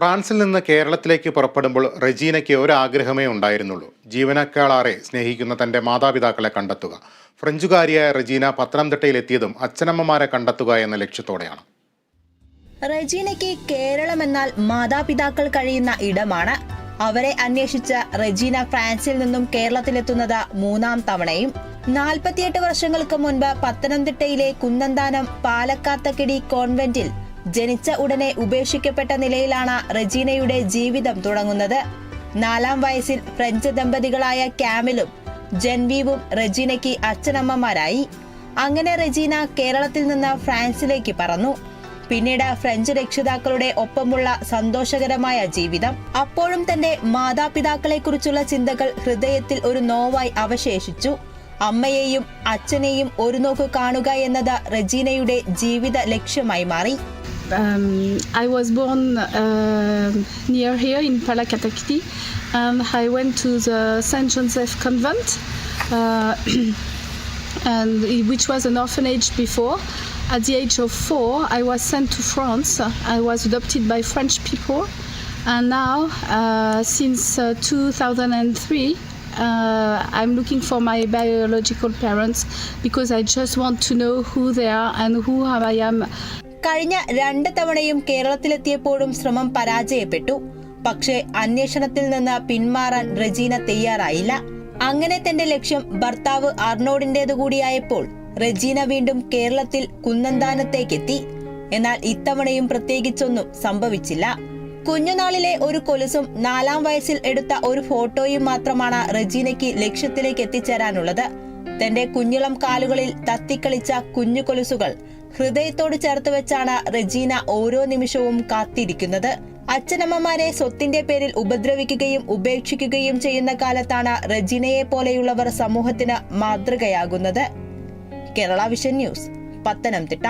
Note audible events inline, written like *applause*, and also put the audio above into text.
ഫ്രാൻസിൽ നിന്ന് കേരളത്തിലേക്ക് പുറപ്പെടുമ്പോൾ റെജീനയ്ക്ക് ഒരാഗ്രഹമേ ഉണ്ടായിരുന്നുള്ളൂ. ജീവനക്കാളാറെ സ്നേഹിക്കുന്ന തന്റെ മാതാപിതാക്കളെ കണ്ടെത്തുക. ഫ്രഞ്ചുകാരിയായ റെജീന പത്തനംതിട്ടയിലെത്തിയതും അച്ഛനമ്മമാരെ കണ്ടെത്തുക എന്ന ലക്ഷ്യത്തോടെയാണ്. റെജീനയ്ക്ക് കേരളം എന്നാൽ മാതാപിതാക്കൾ കഴിയുന്ന ഇടമാണ്. അവരെ അന്വേഷിച്ച റെജീന ഫ്രാൻസിൽ നിന്നും കേരളത്തിലെത്തുന്നത് മൂന്നാം തവണയും. നാൽപ്പത്തിയെട്ട് വർഷങ്ങൾക്ക് മുൻപ് പത്തനംതിട്ടയിലെ കുന്നന്താനം പാലക്കാത്തക്കിടി കോൺവെന്റിൽ ജനിച്ച ഉടനെ ഉപേക്ഷിക്കപ്പെട്ട നിലയിലാണ് റെജീനയുടെ ജീവിതം തുടങ്ങുന്നത്. നാലാം വയസ്സിൽ ഫ്രഞ്ച് ദമ്പതികളായ ക്യാമിലും ജൻവീവും റെജീനയ്ക്ക് അച്ഛനമ്മമാരായി. അങ്ങനെ റെജീന കേരളത്തിൽ നിന്ന് ഫ്രാൻസിലേക്ക് പറന്നു. പിന്നീട് ഫ്രഞ്ച് രക്ഷിതാക്കളുടെ ഒപ്പമുള്ള സന്തോഷകരമായ ജീവിതം. അപ്പോഴും തന്റെ മാതാപിതാക്കളെ കുറിച്ചുള്ള ചിന്തകൾ ഹൃദയത്തിൽ ഒരു നോവായി അവശേഷിച്ചു. അമ്മയെയും അച്ഛനെയും ഒരു നോക്ക് കാണുക എന്നത് റെജീനയുടെ ജീവിത ലക്ഷ്യമായി മാറി Um, I was born uh, near here in Palakatakiti, and I went to the Saint Joseph Convent, uh, *clears throat* and it- which was an orphanage before. At the age of four, I was sent to France. I was adopted by French people, and now, uh, since uh, 2003. Uh, I'm looking for my biological parents because I just want to know who they are and who I am. കഴിഞ്ഞ രണ്ട് തവണയും കേരളത്തിലെത്തിയപ്പോഴും ശ്രമം പരാജയപ്പെട്ടു. പക്ഷേ അന്വേഷണത്തിൽ നിന്ന് പിന്മാറാൻ റെജീന തയ്യാറായില്ല. അങ്ങനെ തന്റെ ലക്ഷ്യം ഭർത്താവ് അർണോഡിന്റേതു കൂടിയായപ്പോൾ റെജീന വീണ്ടും കേരളത്തിൽ കുന്നന്താനത്തേക്കെത്തി. എന്നാൽ ഇത്തവണയും പ്രത്യേകിച്ചൊന്നും സംഭവിച്ചില്ല. കുഞ്ഞുനാളിലെ ഒരു കൊലുസും നാലാം വയസ്സിൽ എടുത്ത ഒരു ഫോട്ടോയും മാത്രമാണ് റെജീനയ്ക്ക് ലക്ഷ്യത്തിലേക്ക് എത്തിച്ചേരാനുള്ളത്. തന്റെ കുഞ്ഞിളം കാലുകളിൽ തത്തിക്കളിച്ച കുഞ്ഞു കൊലുസുകൾ ഹൃദയത്തോട് ചേർത്ത് വെച്ചാണ് റെജീന ഓരോ നിമിഷവും കാത്തിരിക്കുന്നത്. അച്ഛനമ്മമാരെ സ്വത്തിന്റെ പേരിൽ ഉപദ്രവിക്കുകയും ഉപേക്ഷിക്കുകയും ചെയ്യുന്ന കാലത്താണ് റെജീനയെ പോലെയുള്ളവർ സമൂഹത്തിന് മാതൃകയാകുന്നത്. Kerala vision news Pathanamthitta.